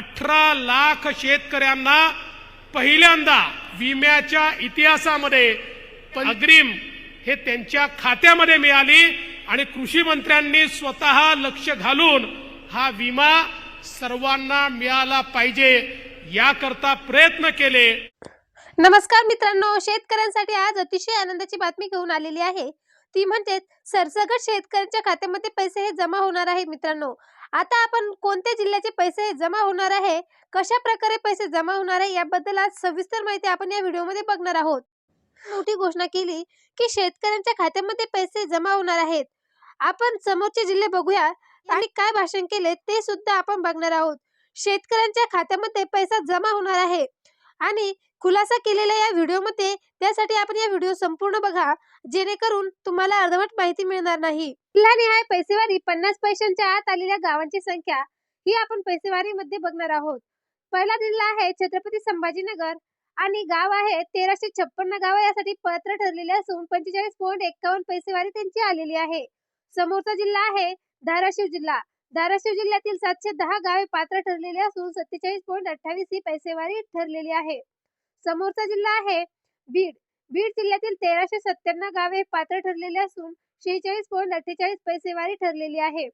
अठरा लाख शेतकऱ्यांना पहिल्यांदा विम्याच्या इतिहासामध्ये अग्रिम हे त्यांच्या खात्यामध्ये मिळाली आणि कृषी मंत्र्यांनी स्वतः लक्ष घालून हा विमा सर्वांना मिळाला पाहिजे याकरता प्रयत्न केले. नमस्कार मित्रांनो शेतकऱ्यांसाठी आज अतिशय आनंदाची बातमी घेऊन आलेली आहे. ती म्हणजे सरसकट शेतकऱ्यांच्या खात्यामध्ये पैसे हे जमा होणार आहेत मित्रांनो. आता आपण कोणत्या जिल्ह्याचे पैसे जमा होणार आहे? कशा प्रकारे पैसे जमा होणार आहे? याबद्दल आज सविस्तर माहिती आपण या व्हिडिओमध्ये बघणार आहोत. मोठी घोषणा केली की शेतकऱ्यांच्या खात्यामध्ये पैसे जमा होणार आहेत. आपण समोरचे जिल्हे बघूया. आणि काय भाषण केले ते सुद्धा आपण बघणार आहोत. शेतकऱ्यांच्या खात्यामध्ये पैसा जमा होणार आहे. आणि खुलासा केलेल्या या व्हिडिओमध्ये त्यासाठी आपण या व्हिडिओ संपूर्ण बघा जेणेकरून तुम्हाला अर्धवट माहिती मिळणार नाही. जिल्हानिहाय पैसेवारी. पन्नास पैशांच्या आत आलेल्या गावांची संख्या ही आपण पैसेवारीमध्ये बघणार आहोत. पहिला जिल्हा आहे छत्रपती संभाजीनगर आणि गाव आहे तेराशे छप्पन्न गाव. यासाठी पात्र ठरलेले असून पंचेचाळीस पॉईंट एक्कावन्न पैसेवारी त्यांची आलेली आहे. समोरचा जिल्हा आहे धाराशिव जिल्हा. धाराशिव जिल्ह्यातील सातशे दहा गावे पात्र ठरलेली असून सत्तेचाळीस पॉईंट अठ्ठावीस ही पैसेवारी ठरलेली आहे. समोरचा जिल्हा आहे बीड. बीड जिल्ह्यातील तेराशे सत्त्याण्णव गावे पात्र ठरलेले असून शेहेचाळीस पॉईंट अठ्ठेचाळीस पैसेवारी ठरलेली आहे.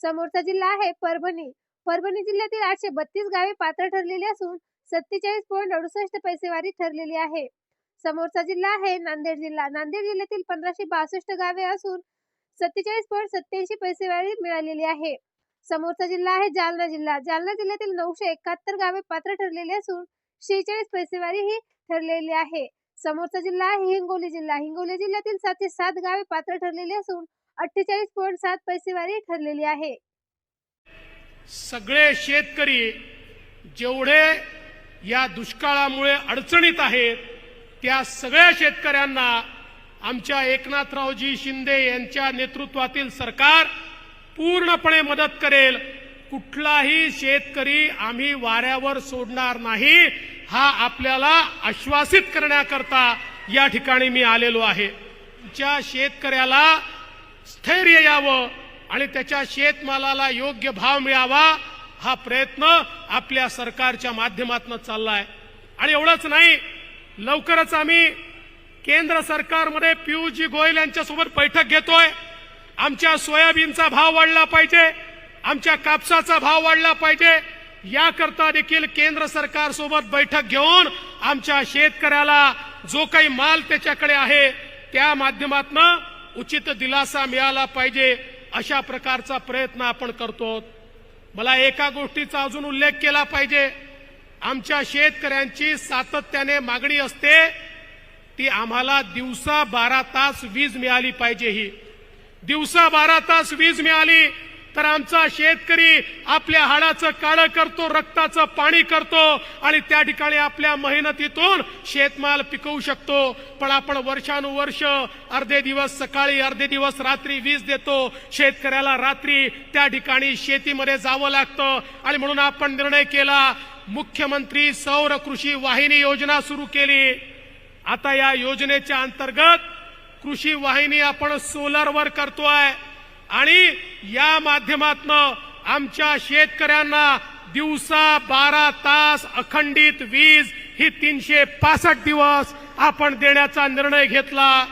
समोरचा जिल्हा आहे परभणी. परभणी जिल्ह्यातील आठशे बत्तीस गावे पात्र ठरलेली असून सत्तेचाळीस पॉईंट अडुसष्ट पैसेवारी ठरलेली आहे. समोरचा जिल्हा आहे नांदेड जिल्हा. नांदेड जिल्ह्यातील पंधराशे बासष्ट गावे असून सत्तेचाळीस पॉईंट सत्याऐंशी पैसेवारी मिळालेली आहे. समोरचा जिल्हा आहे जालना जिल्हा. जालना जिल्ह्यातील नऊशे एकाहत्तर गावे पात्र ठरलेली असून शेहेचाळीस पैसेवारी ही ठरलेली आहे. समोरचा जिल्हा आहे हिंगोली जिल्हा. हिंगोली जिल्ह्यातील सातशे सात गावे पात्र ठरलेली असून अठ्ठेचाळीस पॉईंट सात पैसेवारी ठरलेली आहे. सगळे शेतकरी जेवढे या दुष्काळामुळे अडचणीत आहेत त्या सगळ्या शेतकऱ्यांना आमच्या एकनाथरावजी शिंदे यांच्या नेतृत्वातील सरकार पूर्णपणे मदत करेल. कुठलाही शेतकरी आम्ही वाऱ्यावर सोडणार नाही. हा आपल्याला आश्वासित करण्याकरता या ठिकाणी मी आलेलो आहे. तुमच्या शेतकऱ्याला स्थैर्य यावं आणि त्याच्या शेतमालाला योग्य भाव मिळावा हा प्रयत्न आपल्या सरकारच्या माध्यमातून चाललाय. आणि एवढंच नाही लवकरच आम्ही केंद्र सरकारमध्ये पियुषजी गोयल यांच्यासोबत बैठक घेतोय. आमच्या सोयाबीनचा भाव वाढला पाहिजे आमच्या कापसाचा भाव वाढला पाहिजे. याकरता देखील केंद्र सरकार सोबत बैठक घेऊन आमच्या शेतकऱ्याला जो काही माल त्याच्याकडे आहे त्या माध्यमातून उचित दिलासा मिळाला पाहिजे अशा प्रकारचा प्रयत्न आपण करतो. मला एका गोष्टीचा अजून उल्लेख केला पाहिजे. आमच्या शेतकऱ्यांची सातत्याने मागणी असते ती आम्हाला दिवसा बारा तास वीज मिळाली पाहिजे ही. दिवसा बारा तास वीज मिळाली तर आमचा शेतकरी आपल्या हाडाचं काळं करतो रक्ताचं पाणी करतो आणि त्या ठिकाणी आपल्या मेहनतीतून शेतमाल पिकवू शकतो. पण आपण वर्षानुवर्ष अर्धे दिवस सकाळी अर्धे दिवस रात्री वीज देतो. शेतकऱ्याला रात्री त्या ठिकाणी शेतीमध्ये जावं लागतं. आणि म्हणून आपण निर्णय केला मुख्यमंत्री सौर कृषी वाहिनी योजना सुरू केली. आता या योजनेच्या अंतर्गत कृषी वाहिनी आपण सोलरवर करतोय. आणि या माध्यमातनं आमच्या शेतकऱ्यांना दिवसा बारा तास अखंडित वीज ही तीनशे पासष्ट दिवस आपण देण्याचा निर्णय घेतला.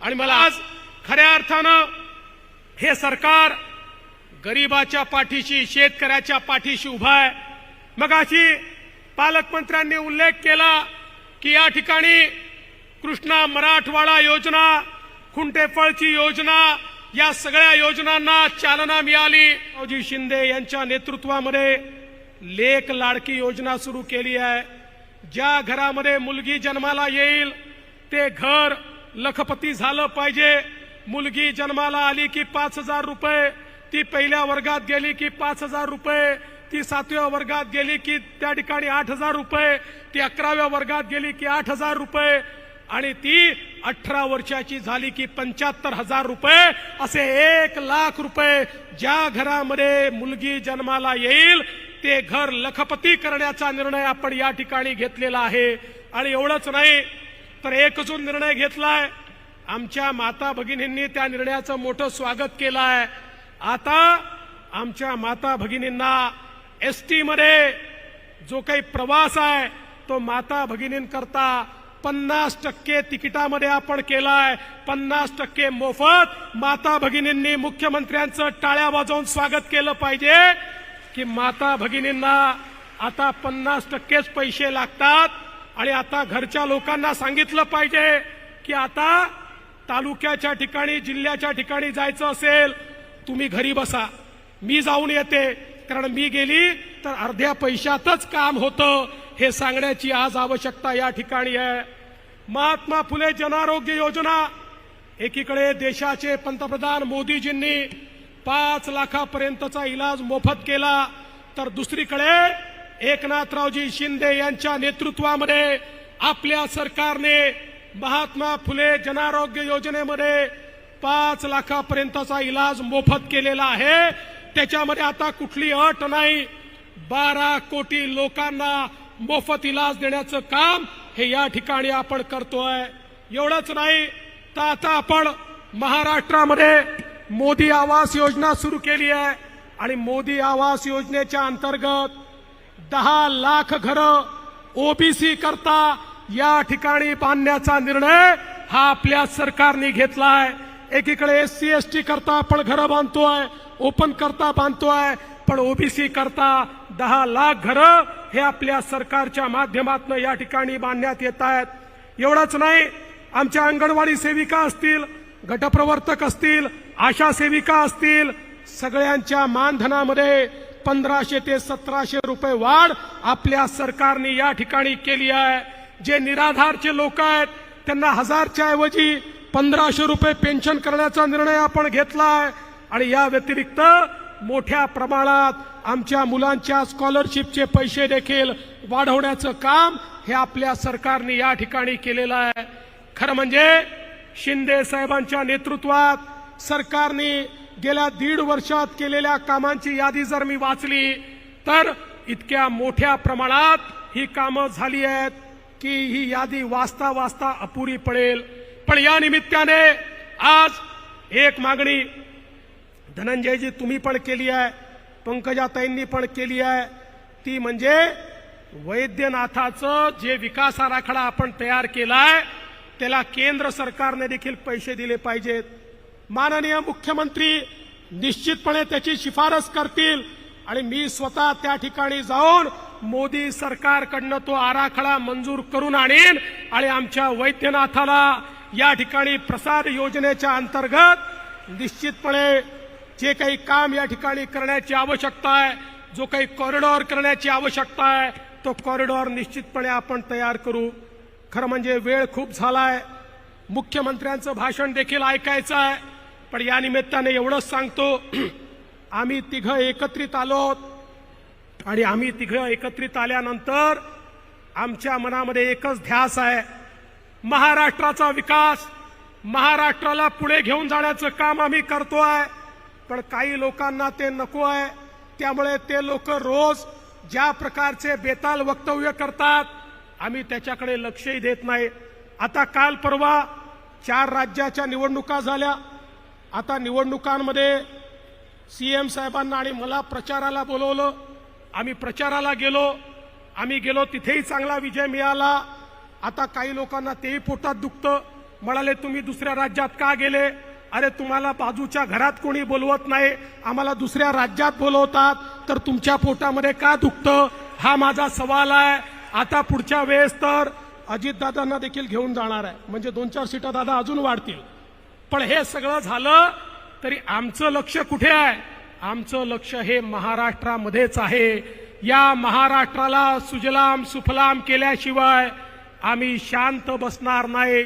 आणि मला आज खऱ्या अर्थानं हे सरकार गरीबाच्या पाठीशी शेतकऱ्याच्या पाठीशी उभा आहे. मग अशी पालकमंत्र्यांनी उल्लेख केला की या ठिकाणी कृष्णा मराठवाडा योजना खुंटेफळची योजना या सगळ्या योजनांना चालना मिळाली. रावजी शिंदे यांच्या नेतृत्वामध्ये लेख लाडकी योजना सुरू केली आहे. ज्या घरामध्ये मुलगी जन्माला येईल ते घर लखपती झालं पाहिजे. मुलगी जन्माला आली की पाच हजार रुपये ती पहिल्या वर्गात गेली की पाच हजार रुपये ती सातव्या वर्गात गेली की त्या ठिकाणी आठ हजार रुपये ती अकराव्या वर्गात गेली की आठ हजार रुपये आणि ती अठरा वर्षाची झाली की पंच्याहत्तर हजार रुपये असे एक लाख रुपये ज्या घरामध्ये मुलगी जन्माला येईल ते घर लखपती करण्याचा निर्णय आपण या ठिकाणी घेतलेला आहे. आणि एवढंच नाही तर एक अजून निर्णय घेतलाय. आमच्या माता भगिनींनी त्या निर्णयाचं मोठं स्वागत केलं आहे आता आमच्या माता भगिनींना एस टीमध्ये जो काही प्रवास आहे तो माता भगिनींकरता पन्नास टक्के तिकिटामध्ये आपण केलाय. पन्नास टक्के मोफत. माता भगिनींनी मुख्यमंत्र्यांचं टाळ्या वाजवून स्वागत केलं पाहिजे. की माता भगिनींना आता पन्नास टक्केच पैसे लागतात. आणि आता घरच्या लोकांना सांगितलं पाहिजे की आता तालुक्याच्या ठिकाणी जिल्ह्याच्या ठिकाणी जायचं असेल तुम्ही घरी बसा. मी जाऊन येते. कारण मी गेली तर अर्ध्या पैशातच काम होतं. हे सांगण्याची आज आवश्यकता या ठिकाणी आहे. महात्मा फुले जनारोग्य योजना एकीकडे देशाचे पंतप्रधान मोदीजींनी पाच लाखापर्यंतचा इलाज मोफत केला तर दुसरीकडे एकनाथरावजी शिंदे यांच्या नेतृत्वामध्ये आपल्या सरकारने महात्मा फुले जनारोग्य योजनेमध्ये पाच लाखापर्यंतचा इलाज मोफत केलेला आहे. त्याच्यामध्ये आता कुठली अट नाही. बारा कोटी लोकांना मोफत इलाज देण्याचं काम हे या ठिकाणी आपण करतोय. एवढंच नाही तर आता आपण महाराष्ट्रामध्ये मोदी आवास योजना सुरू केली आहे. आणि मोदी आवास योजनेच्या अंतर्गत दहा लाख घरं ओबीसी करता या ठिकाणी बांधण्याचा निर्णय हा आपल्या सरकारने घेतलाय. एकीकडे एस सी एस टी करता आपण घरं बांधतोय ओपन करता बांधतोय पण ओबीसी करता दहा लाख घरं हे आपल्या सरकारच्या माध्यमातून या ठिकाणी बांधण्यात येत आहेत. एवढंच नाही आमच्या अंगणवाडी सेविका असतील गटप्रवर्तक असतील आशा सेविका असतील सगळ्यांच्या मानधनामध्ये पंधराशे ते सतराशे रुपये वाढ आपल्या सरकारने या ठिकाणी केली आहे. जे निराधारचे लोक आहेत त्यांना हजारच्या ऐवजी पंधराशे रुपये पेन्शन करण्याचा निर्णय आपण घेतला आहे. आणि या व्यतिरिक्त मोठ्या प्रमाणात आमच्या मुलांच्या स्कॉलरशिपचे पैसे देखील वाढवण्याचं काम हे आपल्या सरकारने या ठिकाणी केलेलं आहे. खरं म्हणजे शिंदे साहेबांच्या नेतृत्वात सरकारने गेल्या दीड वर्षात केलेल्या कामांची यादी जर मी वाचली तर इतक्या मोठ्या प्रमाणात ही कामं झाली आहेत की ही यादी वाचता वाचता अपुरी पडेल. पण या निमित्ताने आज एक मागणी धनंजयजी तुम्ही पण केली आहे पंकजाताईंनी पण केली आहे. ती म्हणजे वैद्यनाथाचं जे विकास आराखडा आपण तयार केलाय त्याला केंद्र सरकारने देखील पैसे दिले पाहिजेत. माननीय मुख्यमंत्री निश्चितपणे त्याची शिफारस करतील आणि मी स्वतः त्या ठिकाणी जाऊन मोदी सरकारकडनं तो आराखडा मंजूर करून आणेन आणि आमच्या वैद्यनाथाला या ठिकाणी प्रसाद योजनेच्या अंतर्गत निश्चितपणे जे काही काम या ठिकाणी करण्याची आवश्यकता आहे जो काही कॉरिडॉर करण्याची आवश्यकता आहे तो कॉरिडॉर निश्चितपणे आपण तयार करू. खरं म्हणजे वेळ खूप झालाय. मुख्यमंत्र्यांचं भाषण देखील ऐकायचं आहे. पण या निमित्ताने एवढंच सांगतो आम्ही तिघं एकत्रित आलो आणि आम्ही तिघं एकत्रित आल्यानंतर आमच्या मनामध्ये एकच ध्यास आहे. महाराष्ट्राचा विकास महाराष्ट्राला पुढे घेऊन जाण्याचं काम आम्ही करतो आहे पण काही लोकांना ते नको आहे. त्यामुळे ते लोक रोज ज्या प्रकारचे बेताल वक्तव्य करतात आम्ही त्याच्याकडे लक्षही देत नाही. आता काल परवा चार राज्याच्या निवडणुका झाल्या. आता निवडणुकांमध्ये सी एम साहेबांना आणि मला प्रचाराला बोलवलं. आम्ही प्रचाराला गेलो. आम्ही गेलो तिथेही चांगला विजय मिळाला. आता काही लोकांना तेही पोटात दुखतं. म्हणाले तुम्ही दुसऱ्या राज्यात का गेले? अरे तुम्हाला बाजूच्या घरात कोणी बोलवत नाही आम्हाला दुसऱ्या राज्यात बोलवतात तर तुमच्या पोटामध्ये का दुखतं? हा माझा सवाल आहे. आता पुढच्या वेळेस तर अजितदादांना देखील घेऊन जाणार आहे. म्हणजे दोन चार सीटा दादा अजून वाढतील. पण हे सगळं झालं तरी आमचं लक्ष कुठे आहे? आमचं लक्ष हे महाराष्ट्रामध्येच आहे. या महाराष्ट्राला सुजलाम सुफलाम केल्याशिवाय आम्ही शांत बसणार नाही.